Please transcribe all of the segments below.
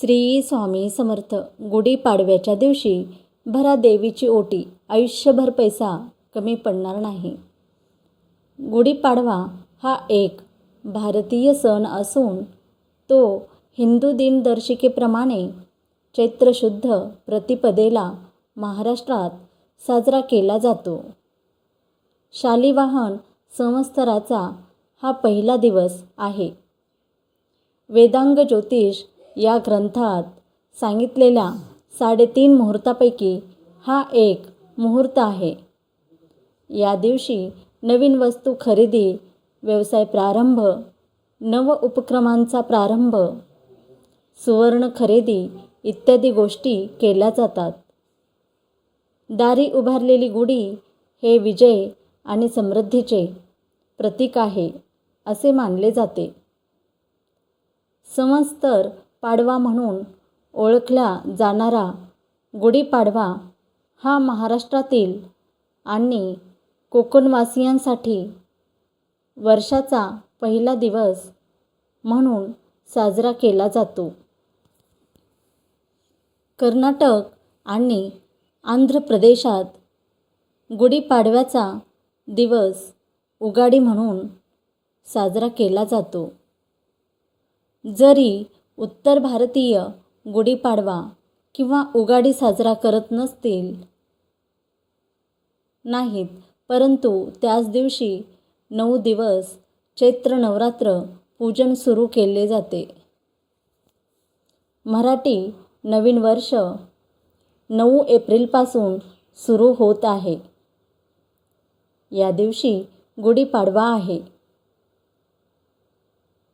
श्री स्वामी समर्थ गुढीपाडव्याच्या दिवशी भरा देवीची ओटी आयुष्यभर पैसा कमी पडणार नाही. गुढीपाडवा हा एक भारतीय सण असून तो हिंदू दिनदर्शिकेप्रमाणे चैत्रशुद्ध प्रतिपदेला महाराष्ट्रात साजरा केला जातो. शालिवाहन संवत्सराचा हा पहिला दिवस आहे. वेदांग ज्योतिष या ग्रंथात सांगितलेल्या साडेतीन मुहूर्तापैकी हा एक मुहूर्त आहे. या दिवशी नवीन वस्तू खरेदी व्यवसाय प्रारंभ नव उपक्रमांचा प्रारंभ सुवर्ण खरेदी इत्यादी गोष्टी केल्या जातात. दारी उभारलेली गुढी हे विजय आणि समृद्धीचे प्रतीक आहे असे मानले जाते. संवत्सर पाडवा म्हणून ओळखला जाणारा गुढीपाडवा हा महाराष्ट्रातील आणि कोकणवासियांसाठी वर्षाचा पहिला दिवस म्हणून साजरा केला जातो. कर्नाटक आणि आंध्र प्रदेशात गुढीपाडव्याचा दिवस उगाडी म्हणून साजरा केला जातो. जरी उत्तर भारतीय गुढीपाडवा किंवा उगाडी साजरा करत नसतील. नाहीत परंतु त्याच दिवशी नऊ दिवस चैत्र नवरात्र पूजन सुरू केले जाते. मराठी नवीन वर्ष नऊ एप्रिलपासून सुरू होत आहे. या दिवशी गुढीपाडवा आहे.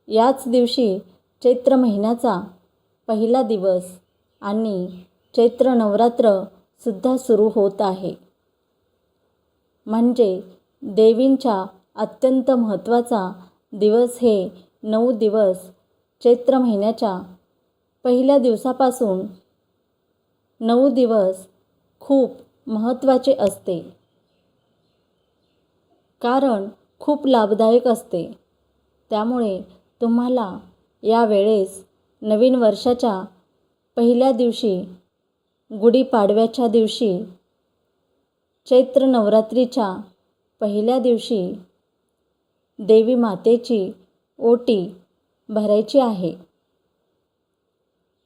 याच दिवशी चैत्र महिन्याचा पहिला दिवस आणि चैत्र नवरात्र सुद्धा सुरू होत आहे. म्हणजे देवींच्या अत्यंत महत्त्वाचा दिवस हे नऊ दिवस चैत्र महिन्याच्या पहिल्या दिवसापासून नऊ दिवस खूप महत्त्वाचे असते. कारण खूप लाभदायक असते. त्यामुळे तुम्हाला या वेळेस नवीन वर्षाच्या पहिल्या दिवशी गुढीपाडव्याच्या दिवशी चैत्र नवरात्रीच्या पहिल्या दिवशी देवी मातेची ओटी भरायची आहे.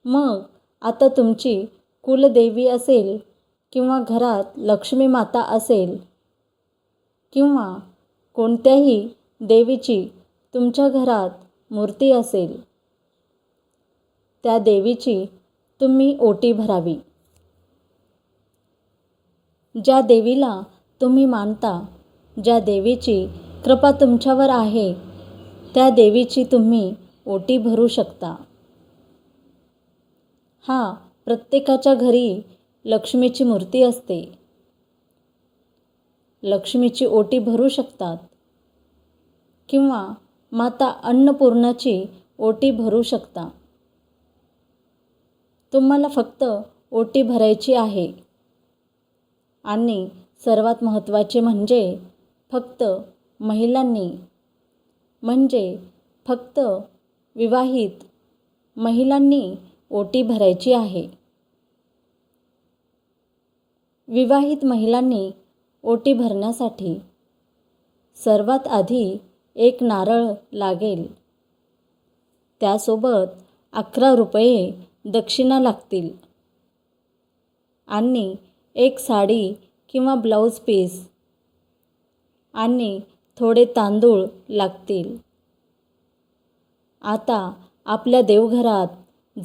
मग आता तुमची कुलदेवी असेल किंवा घरात लक्ष्मी माता असेल किंवा कोणत्याही देवीची तुमच्या घरात मूर्ती असेल. त्या देवीची तुम्ही ओटी भरावी. ज्या देवीला तुम्ही मानता ज्या देवीची कृपा तुमच्यावर आहे त्या देवीची तुम्ही ओटी भरू शकता. हा प्रत्येकाच्या घरी लक्ष्मीची मूर्ती असते. लक्ष्मीची ओटी भरू शकतात किंवा माता अन्नपूर्णाची ओटी भरू शकता. तुम्हाला फक्त ओटी भरायची आहे. आणि सर्वात महत्त्वाचे म्हणजे फक्त महिलांनी म्हणजे फक्त विवाहित महिलांनी ओटी भरायची आहे. विवाहित महिलांनी ओटी भरण्यासाठी सर्वात आधी एक नारळ लागेल. त्यासोबत अकरा रुपये दक्षिणा लागतील. आणि एक साडी किंवा ब्लाऊज पीस. आणि थोडे तांदूळ लागतील. आता आपल्या देवघरात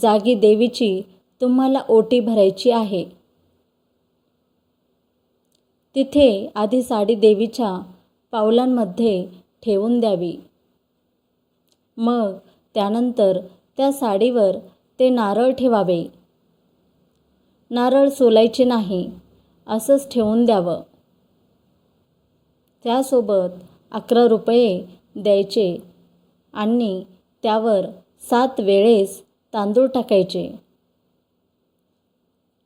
जागी देवीची तुम्हाला ओटी भरायची आहे. तिथे आधी साडी देवीच्या पावलांमध्ये ठेवून द्यावी. मग त्यानंतर त्या साडीवर ते नारळ ठेवावे. नारळ सोलायचे नाही असंच ठेवून द्यावं. त्यासोबत अकरा रुपये द्यायचे आणि त्यावर सात वेळेस तांदूळ टाकायचे.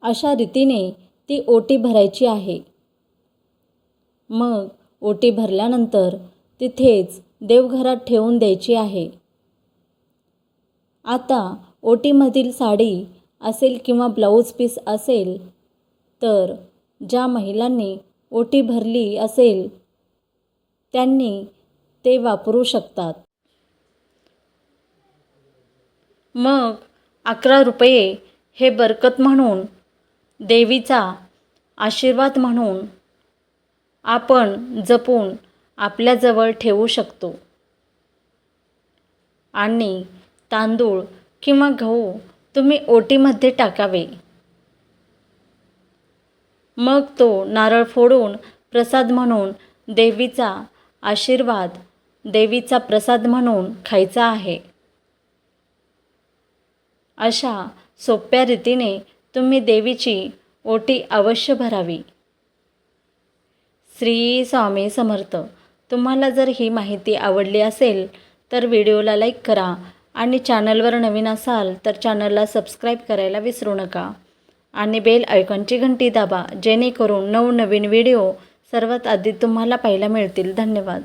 अशा रीतीने ती ओटी भरायची आहे. मग ओटी भरल्यानंतर तिथेच देवघरात ठेवून द्यायची आहे. आता ओटीमधील साडी असेल किंवा ब्लाऊज पीस असेल तर ज्या महिलांनी ओटी भरली असेल त्यांनी ते वापरू शकतात. मग अकरा रुपये हे बरकत म्हणून देवीचा आशीर्वाद म्हणून आपण जपून आपल्याजवळ ठेवू शकतो. आणि तांदूळ किंवा गहू तुम्ही ओटीमध्ये टाकावे. मग तो नारळ फोडून प्रसाद म्हणून देवीचा आशीर्वाद देवीचा प्रसाद म्हणून खायचा आहे. अशा सोप्या रीतीने तुम्ही देवीची ओटी अवश्य भरावी. श्री स्वामी समर्थ. तुम्हाला जर ही माहिती आवडली असेल तर व्हिडिओला लाईक करा आणि चॅनलवर नवीन असाल तर चॅनलला सबस्क्राईब करायला विसरू नका. आणि बेल आयकॉनची घंटी दाबा जेणेकरून नवनवीन व्हिडिओ सर्वात आधी तुम्हाला पाहायला मिळतील. धन्यवाद.